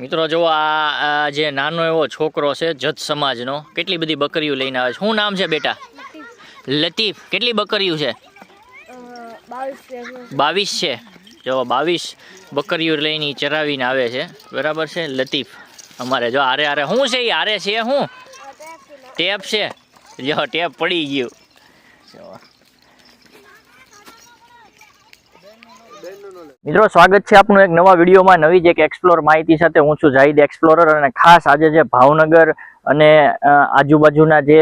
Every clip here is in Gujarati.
મિત્રો જો આ જે નાનો એવો છોકરો છે જત સમાજનો, કેટલી બધી બકરીઓ લઈને આવે છે. શું નામ છે બેટા? લતીફ. કેટલી બકરીઓ છે? બાવીસ છે. જો બાવીસ બકરીઓ લઈને ચરાવીને આવે છે. બરાબર છે? લતીફ, અમારે જો આરે આરે શું છે એ આરે છે શું ટેપ છે. જો ટેપ પડી ગયું. મિત્રો, સ્વાગત છે આપનું એક નવા વિડીયોમાં. નવી જ એક એક્સપ્લોર માહિતી સાથે હું છું જાહિદ એક્સપ્લોરર અને ખાસ આજે જે ભાવનગર અને આજુબાજુના જે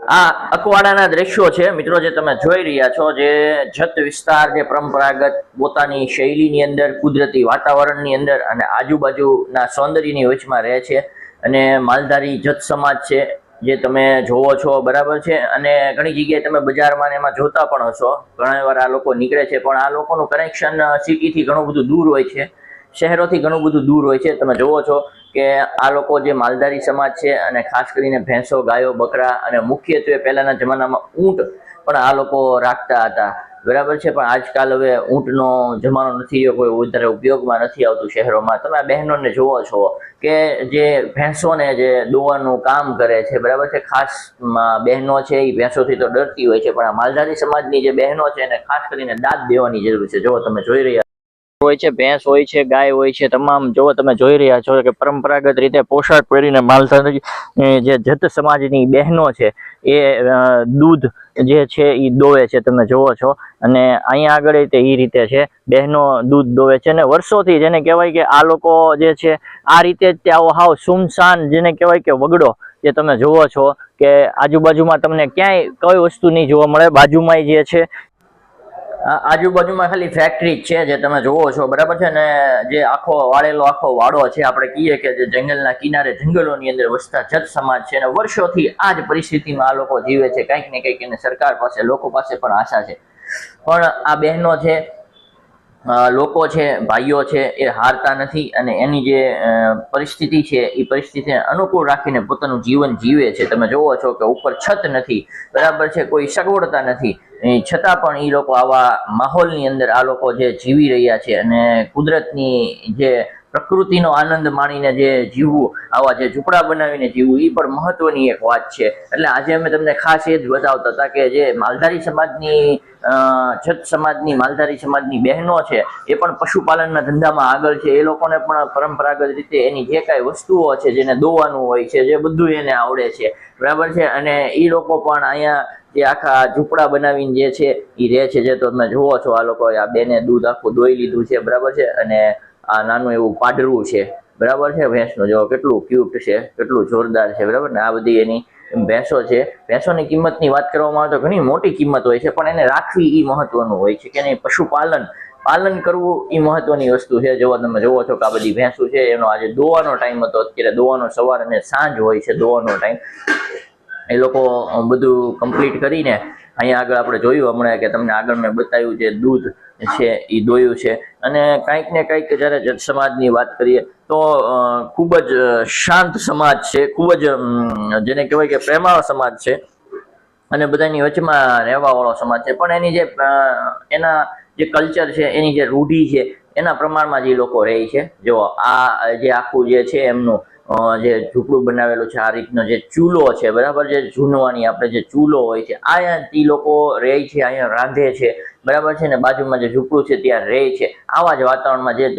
આ અકવાડાના દ્રશ્યો છે, મિત્રો, જે તમે જોઈ રહ્યા છો, જે જત વિસ્તાર, જે પરંપરાગત પોતાની શૈલીની અંદર, કુદરતી વાતાવરણની અંદર અને આજુબાજુના સૌંદર્યની વચમાં રહે છે અને માલધારી જત સમાજ છે. જે તમે જોવો છો, બરાબર છે? અને ઘણી જગ્યાએ તમે બજારમાં એમાં જોતા પણ હશો. ઘણા વાર આ લોકો નીકળે છે, પણ આ લોકોનું કનેક્શન સિટીથી ઘણું બધું દૂર હોય છે. શહેરોથી ઘણું બધું દૂર હોય છે. તમે જોવો છો કે આ લોકો જે માલધારી સમાજ છે અને ખાસ કરીને ભેંસો, ગાયો, બકરા અને મુખ્યત્વે પહેલાંના જમાનામાં ઊંટ પણ આ લોકો રાખતા હતા. બરાબર છે, પણ આજકાલ હવે ઊંટનો જમાનો નથી કોઈ વધારે ઉપયોગમાં નથી આવતું શહેરોમાં. તમે આ બહેનોને જોવો છો કે જે ભેંસોને જે દોવાનું કામ કરે છે, બરાબર છે, ખાસ બહેનો છે એ ભેંસોથી તો ડરતી હોય છે, પણ આ માલધારી સમાજની જે બહેનો છે એને ખાસ કરીને દાંત દેવાની જરૂર છે. જો તમે જોઈ રહ્યા હોય છે, ભેંસ હોય છે, ગાય હોય છે, તમામ જો તમે જોઈ રહ્યા છો કે પરંપરાગત રીતે પોશાક પહેરીને માલધારી જે જત સમાજની બહેનો છે, એ દૂધ જે છે એ દોવે છે, તમે જોવો છો. અને અહીંયા આગળ તે એ રીતે છે, બહેનો દૂધ દોવે છે અને વર્ષોથી જેને કહેવાય કે આ લોકો જે છે, આ રીતે જ આવો હાવ સુમસાન જેને કહેવાય કે વગડો, જે તમે જોવો છો કે આજુબાજુમાં તમને ક્યાંય કઈ વસ્તુ નહીં જોવા મળે બાજુમાં જે છે આજુબાજુમાં ખાલી ફેક્ટરી છે જે તમે જોવો છો, બરાબર છે? ને જે આખો વાળેલો આખો વાડો છે, આપણે કહીએ કે જે જંગલના કિનારે જંગલોની અંદર વસતા જત સમાજ છે અને વર્ષોથી આ જ પરિસ્થિતિમાં આ લોકો જીવે છે. કંઈક ને કંઈક એને સરકાર પાસે, લોકો પાસે પણ આશા છે. પણ આ બહેનો છે લોકો છે, ભાઈઓ છે, એ હારતા નથી અને એની જે પરિસ્થિતિ છે, એ પરિસ્થિતિને અનુકૂળ રાખીને પોતાનું જીવન જીવે છે. તમે જોવો છો કે ઉપર છત નથી, બરાબર છે, કોઈ સગવડતા નથી. છતાં પણ એ લોકો આવા માહોલની અંદર આ લોકો જે જીવી રહ્યા છે અને કુદરતની જે પ્રકૃતિનો આનંદ માણીને જે જીવવું, આવા જે ઝૂંપડા બનાવીને જીવવું એ પણ મહત્વની એક વાત છે. એટલે આજે અમે તમને ખાસ એ જ બતાવતા હતા કે જે માલધારી સમાજની છત સમાજની, માલધારી સમાજની બહેનો છે, એ પણ પશુપાલનના ધંધામાં આગળ છે. એ લોકોને પણ પરંપરાગત રીતે એની જે કાંઈ વસ્તુઓ છે, જેને દોવાનું હોય છે, જે બધું એને આવડે છે. બરાબર છે? અને એ લોકો પણ અહીંયા જે આખા ઝૂંપડા બનાવીને જે છે એ રહે છે. જે તમે જુઓ છો, આ લોકો આ બેને દૂધ આખું દોઈ લીધું છે. બરાબર છે? અને આ નાનું એવું પાડરું છે. બરાબર છે ભેંસનું? જો કેટલું ક્યુટ છે, કેટલું જોરદાર છે, બરાબર ને? આ બધી એની ભેંસો છે. ભેંસોની કિંમતની વાત કરવામાં આવે તો ઘણી મોટી કિંમત હોય છે, પણ એને રાખવી એ મહત્વનું હોય છે કે નહીં પશુપાલન, પાલન કરવું એ મહત્વની વસ્તુ છે. જો તમે જોવો છો કે આ બધી ભેંસું છે, એનો આજે દોવાનો ટાઈમ હતો. અત્યારે દોવાનો સવાર અને સાંજ હોય છે દોવાનો ટાઈમ. એ લોકો બધું કમ્પ્લીટ કરીને અહીંયા આગળ આપણે જોયું હમણાં કે તમને આગળ મેં બતાવ્યું છે દૂધ છે એ દોયું છે. અને કંઈક ને કંઈક જ્યારે સમાજની વાત કરીએ, તો ખૂબ જ શાંત સમાજ છે, ખૂબ જ જેને કહેવાય કે પ્રેમાળ સમાજ છે. અને બધાની વચમાં રહેવાવાળો સમાજ છે. પણ એની જે એના જે કલ્ચર છે, એની જે રૂઢિ છે, એના પ્રમાણમાં જે લોકો રહે છે. જો આ જે આખું જે છે એમનું જે ઝૂંપડું બનાવેલું છે, આ રીતનો જે ચૂલો છે, બરાબર? જે જૂનવાની આપણે જે ચૂલો હોય છે અહીંયા તે લોકો રહે છે અહીંયા રાંધે છે, બરાબર છે ને? બાજુમાં જે ઝૂંપડું છે, ત્યાં રહે છે. આવા જ વાતાવરણમાં જે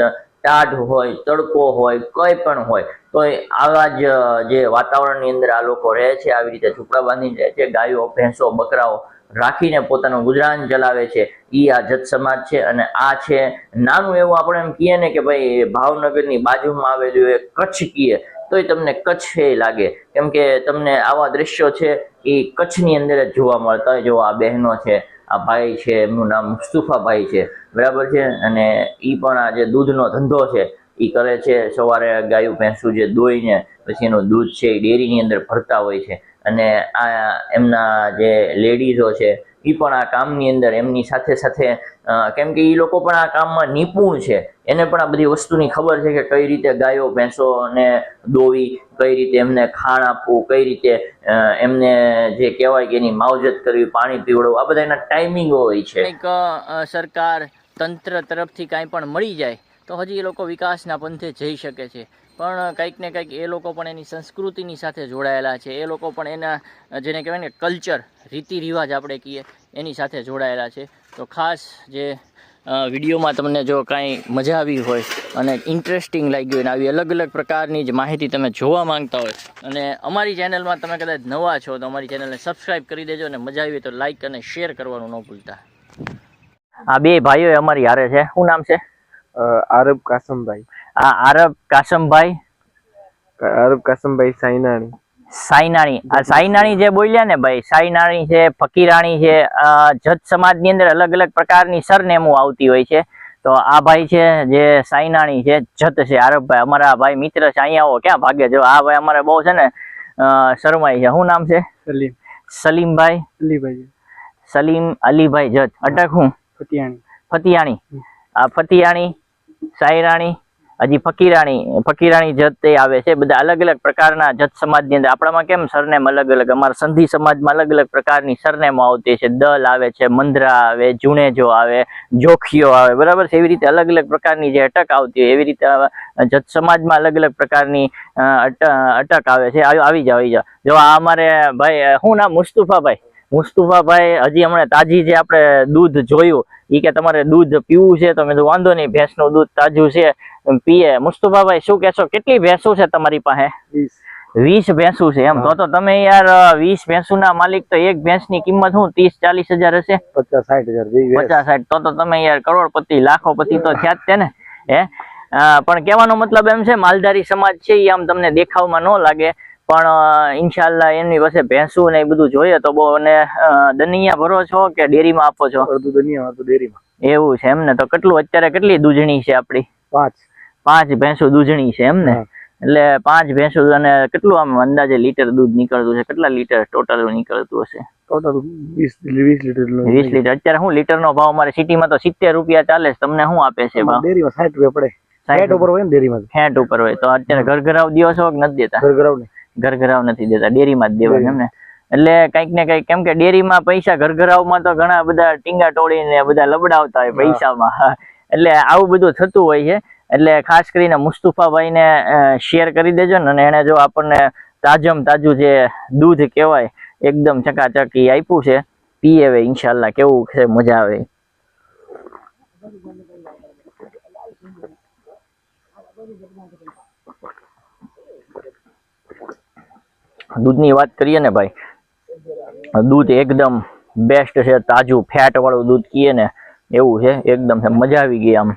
ટાઢ હોય, તડકો હોય, કંઈ પણ હોય તો આવા જ જે વાતાવરણની અંદર આ લોકો રહે છે, આવી રીતે ઝૂંપડા બાંધીને રહે છે, ગાયો, ભેંસો, બકરાઓ રાખીને પોતાનું ગુજરાન ચલાવે છે. એ આ જત સમાજ છે અને આ છે નાનું એવું આપણે એમ કહીએ ને કે ભાઈ ભાવનગરની બાજુમાં આવેલું એ કચ્છ કહીએ તોય તમને કચ્છ એ લાગે. કેમ કે તમને આવા દ્રશ્યો છે એ કચ્છની અંદર જ જોવા મળતા હોય. જો આ બહેનો છે, આ ભાઈ છે, એમનું નામ મુસ્તુફાભાઈ છે. બરાબર છે? અને એ પણ આ જે દૂધનો ધંધો છે એ કરે છે. સવારે ગાયું ભેંસું જે દોઈને પછી એનું દૂધ છે એ ડેરીની અંદર ભરતા હોય છે. અને આ એમના જે લેડીઝો છે એ પણ આ કામની અંદર એમની સાથે સાથે કેમ કે એ લોકો પણ આ કામમાં નિપુણ છે. એને પણ આ બધી વસ્તુની ખબર છે કે કઈ રીતે ગાયો ભેંસોને દોવી કઈ રીતે એમને ખાણ આપવું, કઈ રીતે એમને જે કહેવાય કે એની માવજત કરવી, પાણી પીવડવું, આ બધા એના ટાઈમિંગો હોય છે. સરકાર તંત્ર તરફથી કાંઈ પણ મળી જાય તો હજી એ લોકો વિકાસના પંથે જઈ શકે છે. પણ કંઈક ને કંઈક એ લોકો પણ એની સંસ્કૃતિની સાથે જોડાયેલા છે. એ લોકો પણ એના, જેને કહેવાય ને કલ્ચર રીતિ રિવાજ આપણે કહીએ, એની સાથે જોડાયેલા છે. તો ખાસ જે વિડીયોમાં તમને જો કાંઈ મજા આવી હોય અને ઇન્ટરેસ્ટિંગ લાગ્યું અને આવી અલગ અલગ પ્રકારની જ માહિતી તમે જોવા માંગતા હોય અને અમારી ચેનલમાં તમે કદાચ નવા છો તો અમારી ચેનલને સબસ્ક્રાઈબ કરી દેજો અને મજા આવી તો લાઈક અને શેર કરવાનું ન ભૂલતા. આ બે ભાઈઓ અમારી હારે છે. શું નામ છે? આરબ કાસમભાઈ. આ આરબ કાસમભાઈ? આરબ કાસમભાઈ સાઈનાણી સાઈનાણી આ સાઈનાણી જે બોલ્યા ને ભાઈ સાઈનાણી છે ફકીરાણી છે જત સમાજની અંદર અલગ અલગ પ્રકારની સરનેમો આવતી હોય છે. તો આ ભાઈ છે જે સાઈનાણી છે જત છે આરબભાઈ અમારા ભાઈ મિત્ર છે અહીંયા આવો ક્યાં ભાગે જો આ ભાઈ અમારે બહુ છે ને શરમાઈ છે. શું નામ છે? સલીમ. સલીમભાઈ? અલીભાઈ સલીમ અલીભાઈ જત. અટક હું? ફતિયાણી. ફતિયાણી. આ ફતિયાણી સાયરાણી હજી ફકીરાણી ફકીરાણી જત એ આવે છે. બધા અલગ અલગ પ્રકારના જત સમાજની અંદર આપણામાં કેમ સરનેમ અલગ અલગ? અમારા સંધિ સમાજમાં અલગ અલગ પ્રકારની સરનેમો આવતી છે. દલ આવે છે, મંદરા આવે, જુણેજો આવે, જોખીઓ આવે. બરાબર છે? એવી રીતે અલગ અલગ પ્રકારની જે અટક આવતી હોય, એવી રીતે જત સમાજમાં અલગ અલગ પ્રકારની અટક આવે છે. આવી જાવ આવી જાવ. જો આ અમારે ભાઈ શું નામ? મુસ્તુફાભાઈ. મુસ્તુફાભાઈ હજી હમણાં તાજી જે આપણે દૂધ જોયું એ કે તમારે દૂધ પીવું છે તો મેં વાંધો નહીં ભેંસનું દૂધ તાજું છે પીએ. મુસ્તુફાભાઈ શું કહેશો? કેટલી ભેંસો છે તમારી પાસે? વીસ. ભેંસું છે એમ? તો તો તમે યાર વીસ વીસ ભેંસુના માલિક તો એક ભેંસની કિંમત શું? ત્રીસ ચાલીસ હજાર હશે? પચાસ સાઠ હજાર. પચાસ સાઠ. તો તો તમે યાર કરોડપતિ લાખોપતિ તો થયા જ છે ને હે? પણ કહેવાનો મતલબ એમ છે માલધારી સમાજ છે એ આમ તમને દેખાવમાં ન લાગે. પણ ઇન્શાલ્લાહ એમની પાસે ભેંસું ને એ બધું જોઈએ તો બહુ અને દનિયા ભરો છો કે ડેરીમાં આપો છો? અડધું દુનિયા અડધું ડેરીમાં. એવું છે એમ ને તો કેટલું અત્યારે કેટલી દૂધણી છે આપણી? પાંચ. પાંચ ભેંસો દૂધણી છે એમ ને એટલે પાંચ ભેંસો અને કેટલું આમ અંદાજે લીટર દૂધ નીકળતું છે કેટલા લીટર ટોટલ નીકળતું હશે? ટોટલ વીસ લીટર વીસ લીટર. અત્યારે શું લીટરનો ભાવ અમારે સિટીમાં તો સિત્તેર રૂપિયા ચાલે છે. તમને શું આપે છે ભાવ? ડેરીમાં સાઠ રૂપિયા પડે. સાઠ ઉપર હોય ને ડેરીમાં સાઠ ઉપર હોય તો અત્યારે ઘર ઘરાવ દ્યો છો કે નથી દેતા? ઘર ઘરાવ ને ઘર ઘરાવ નથી દેતા ડેરીમાં જ દેવાય એમને. એટલે કંઈક ને કંઈક કેમ કે ડેરીમાં પૈસા ઘર ઘરાવમાં તો ઘણા બધા ટીંગા ટોળીને બધા લબડાવતા હોય પૈસામાં. એટલે આવું બધું થતું હોય છે. એટલે ખાસ કરીને મુસ્તુફાભાઈને શેર કરી દેજો ને અને એને જો આપણને તાજમ તાજું જે દૂધ કહેવાય એકદમ ચકાચકી આપ્યું છે. પીએ હવે ઇન્શાલ્લાહ કેવું છે મજા આવે. દૂધની વાત કરીએ ને ભાઈ, દૂધ એકદમ બેસ્ટ છે, તાજું ફેટવાળું દૂધ કીએ ને, એવું છે, એકદમ મજા આવી ગઈ આમ.